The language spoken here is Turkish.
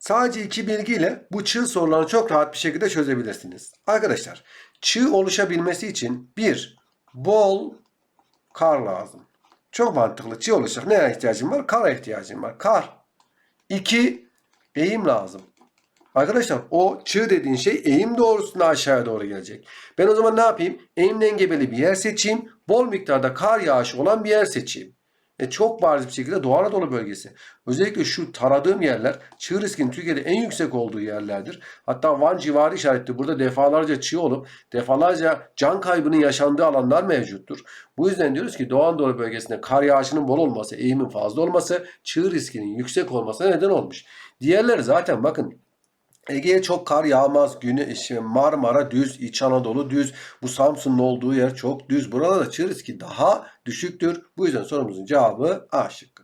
Sadece iki bilgiyle bu çığ sorularını çok rahat bir şekilde çözebilirsiniz. Arkadaşlar çığ oluşabilmesi için bir bol kar lazım. Çok mantıklı. Çığ oluşacak. Neye ihtiyacım var? Kara ihtiyacım var. Kar. İki eğim lazım. Arkadaşlar o çığ dediğin şey eğim doğrusunda aşağıya doğru gelecek. Ben o zaman ne yapayım? Eğimle engebeli bir yer seçeyim. Bol miktarda kar yağışı olan bir yer seçeyim. E çok bariz bir şekilde Doğu Anadolu bölgesi. Özellikle şu taradığım yerler çığ riskinin Türkiye'de en yüksek olduğu yerlerdir. Hatta Van civarı işaretli burada defalarca çığ olup defalarca can kaybının yaşandığı alanlar mevcuttur. Bu yüzden diyoruz ki Doğu Anadolu bölgesinde kar yağışının bol olması, eğimin fazla olması çığ riskinin yüksek olmasına neden olmuş. Diğerleri zaten bakın Ege'ye çok kar yağmaz. İşte Marmara düz, İç Anadolu düz. Bu Samsun'un olduğu yer çok düz. Burada da çığ riski daha düşüktür. Bu yüzden sorumuzun cevabı A şıkkı.